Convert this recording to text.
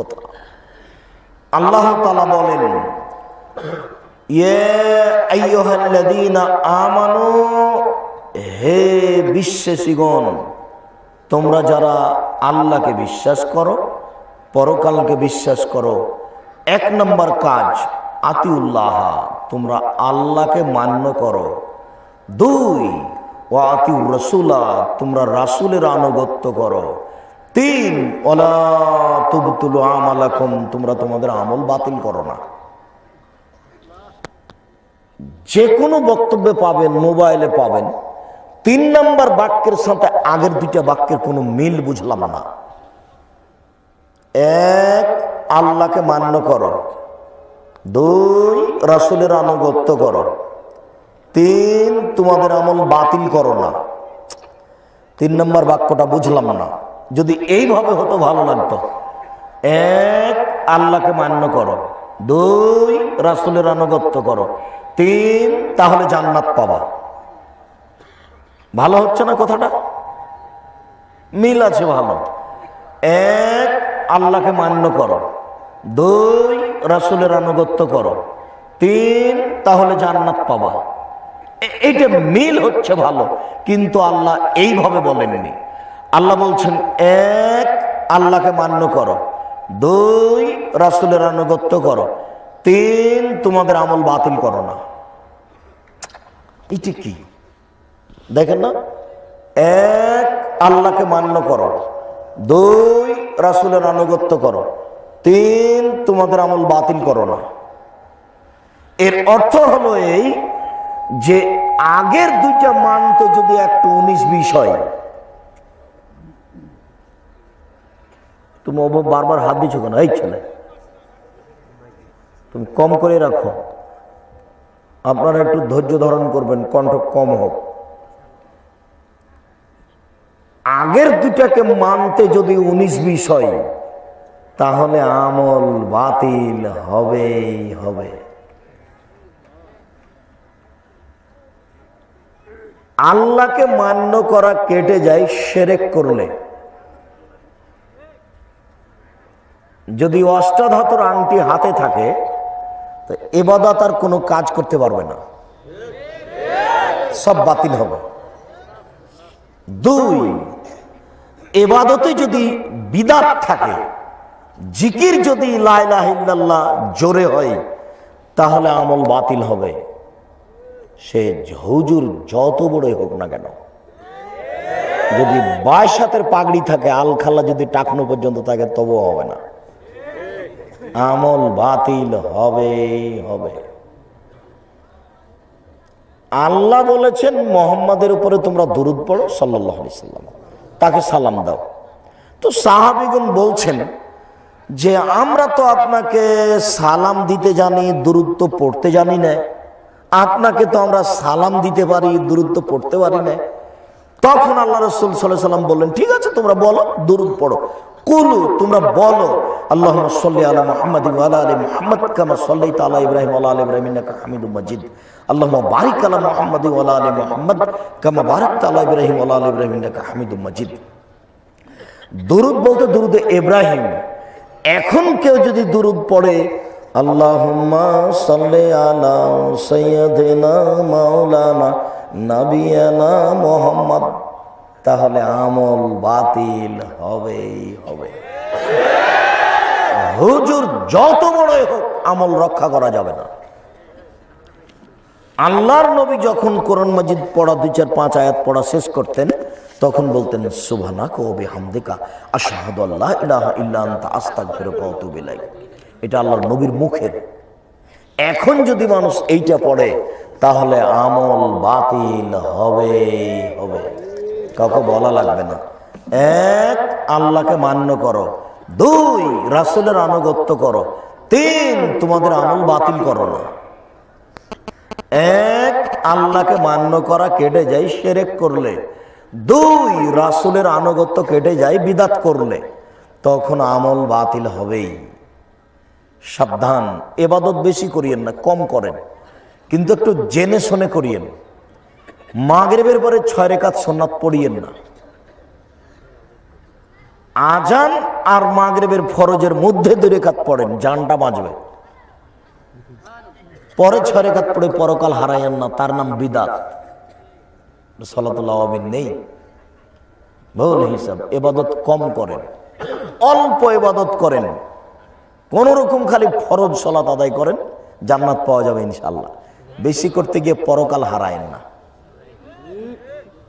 কথা। আল্লাহ বলেন আমানু, হে বিশ্বাসীগণ, তোমরা যারা আল্লাহকে বিশ্বাস করো, পরকালকে বিশ্বাস করো, এক নম্বর কাজ, আতিউল্লাহ, তোমরা আল্লাহকে মান্য করো। দুই ও আতিউর রসুলা, তোমরা রাসুলের আনুগত্য করো। তিন, ওলা তুবতুল আমালাকুম, তোমরা তোমাদের আমল বাতিল করো না। যে কোনো বক্তব্যে পাবেন, মোবাইলে পাবেন। তিন নম্বর বাক্যের সাথে আগের দুইটা বাক্যের কোনো মিল বুঝলাম না। এক, আল্লাহকে মান্য করো। দুই, রাসুলের আনুগত্য করো। তিন, তোমাদের আমল বাতিল করো না। তিন নম্বর বাক্যটা বুঝলাম না। যদি এইভাবে হতো, ভালো লাগতো। এক, আল্লাহকে মান্য করো। দুই, রাসুলের আনুগত্য করো। তিন, তাহলে জান্নাত পাবা। ভালো হচ্ছে না কথাটা? মিল আছে ভালো। এক, আল্লাহকে মান্য করো। দুই, রাসুলের আনুগত্য করো। তিন, তাহলে জান্নাত পাবা। এইটা মিল হচ্ছে ভালো, কিন্তু আল্লাহ এইভাবে বলেননি। আল্লাহ বলছেন, এক, আল্লাহকে মান্য করো। দুই, রাসুলের আনুগত্য করো। তিন, তোমাদের আমল বাতিল করো না। এটি কি? দেখেন না? এক, আল্লাহকে মান্য করো। দুই, রাসুলের আনুগত্য করো। তিন, তোমাদের আমল বাতিল করো না। এর অর্থ হলো এই যে আগের দুইটা মানতে যদি একটু উনিশ, বিশ হয় তুমি ও বারবার হাত দিচ্ছ কেন? এই ছেলে। তুমি কম করে রাখো। আপনারা একটু ধৈর্য ধারণ করবেন, কণ্ঠ কম হোক। আগের দুটাকে মানতে যদি উনিশ বিশ হয়, তাহলে আমল বাতিল হবেই হবে। আল্লাহকে মান্য করা কেটে যায়, সেরেক করলে। যদি অষ্টাধাতুর আংটি হাতে থাকে, তো এবাদত আর কোনো কাজ করতে পারবে না। সব বাতিল হবে। দুই, এবাদতে যদি বিদাত থাকে, জিকির যদি লাইলাহিল্লাহ জোরে হয়, তাহলে আমল বাতিল হবে। সে হুজুর যত বড়ই হোক না কেন, যদি বাইশ হাতের পাগড়ি থাকে, আলখাল্লা যদি টাকনো পর্যন্ত থাকে, তবুও হবে না। আমল বাতিল হবে হবে। আল্লাহ বলেছেন, মোহাম্মদের উপরে তোমরা দুরুদ পড়ো সাল্লাহ সাল্লাম। তাকে সালাম দাও। তো সাহাবিগুন বলছেন যে, আমরা তো আপনাকে সালাম দিতে জানি দূরত্ব পড়তে জানি না। আপনাকে তো আমরা সালাম দিতে পারি দূরত্ব পড়তে পারি না। তখন আল্লাহ রসুল সাল্লাহ সাল্লাম বললেন, ঠিক আছে, তোমরা বলো দূরত পড়ো। কুলু, তোমরা বলো আল্লাহ সাল্লি মোহাম্মদ আলী মোহাম্মদ, কামা সাল্লাই তালা ইব্রাহিম আলা আলী ইব্রাহিম হামিদুম মাজিদ। আল্লাহ বারিক মোহাম্মদ আলা মোহাম্মদ, কামা তালা ইব্রাহিম আলা আলী ইব্রাহিম হামিদুম মাজিদ। দুরুদ বলতে দুরুদ ইব্রাহিম। এখন কেউ যদি দুরুদ পড়ে, আল্লাহুম্মা সাল্লি আলা মাওলানা নাবিয়ানা মোহাম্মদ, তাহলে আমল বাতিল হবেই হবে। হুজুর, যত বড়ই হোক, আমল রক্ষা করা যাবে না। আল্লাহর নবী যখন কোরআন মাজিদ পড়া, দুই চার পাঁচ আয়াত পড়া শেষ করতেন, তখন বলতেন সুবহানা কবি হামদিকা আশাহাদু আল্লাহ ইলাহা ইল্লা আনতা, আস্তাগফিরুকা ওয়া আতুবু ইলাইক। এটা আল্লাহর নবীর মুখের। এখন যদি মানুষ এইটা পড়ে তাহলে আমল বাতিল হবে হবে। কাউকে বলা লাগবে না। এক, আল্লাহকে মান্য করো। দুই, রাসূলের আনুগত্য করো। তিন, তোমাদের আমল বাতিল করো না। এক, আল্লাহকে মান্য করা কেটে যায় সেরেক করলে। দুই, রাসুলের আনুগত্য কেটে যায় বিদাত করলে। তখন আমল বাতিল হবেই। সাবধান, এবাদত বেশি করিয়েন না, কম করেন। কিন্তু একটু জেনে শুনে করিয়েন। মাগরেবের পরে ছয় রেখাত সোনাত পড়িয়েন না। আজান আর মাগরেবের ফরজের মধ্যে দুই রেখাত পড়েন, জানটা বাঁচবে পরে ছয় রেখাত পড়ে পরকাল হারাইয়েন না, তার নাম বিদাত। সালাতুল্লাহ আমিন নেই। ভুল হিসাব, এবাদত কম করেন। অল্প এবাদত করেন। কোন রকম খালি ফরজ সলাত আদায় করেন, জান্নাত পাওয়া যাবে ইনশাল্লাহ বেশি করতে গিয়ে পরকাল হারায়েন না।